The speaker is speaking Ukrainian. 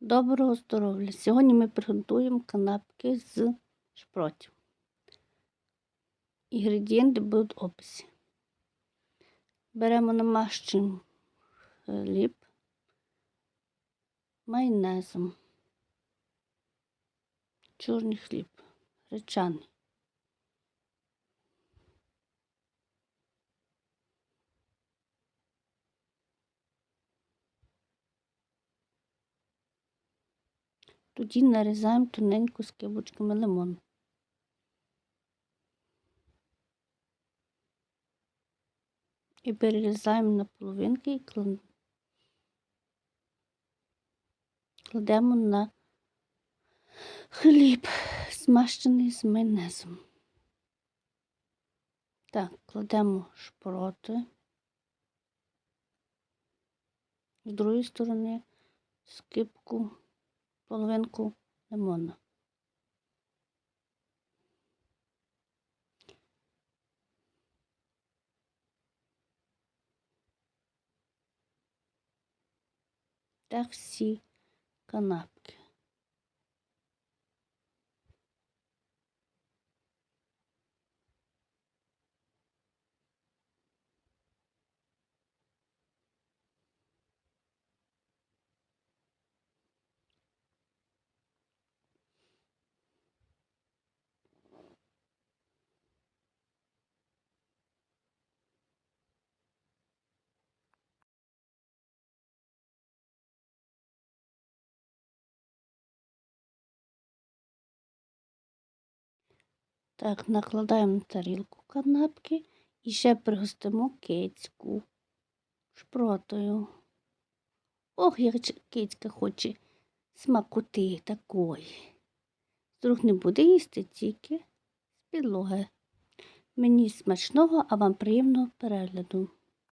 Доброго здоров'я! Сьогодні ми приготуємо канапки з шпротів. Інгредієнти будуть в описі. Беремо намащуємо хліб майонезом. Чорний хліб, гречаний. Тоді нарізаємо тоненько скибочками лимон. І перерізаємо на половинки і кла- кладемо на хліб, змащений з майонезом. Так, кладемо шпроти. З другої сторони скибку половинку лимона. Так всі канапки. Так, накладаємо на тарілку канапки і ще пригостимо кицьку шпротою. Ох, як кицька хоче смакоти такої. Друг не буде їсти тільки з підлоги. Мені смачного, а вам приємного перегляду.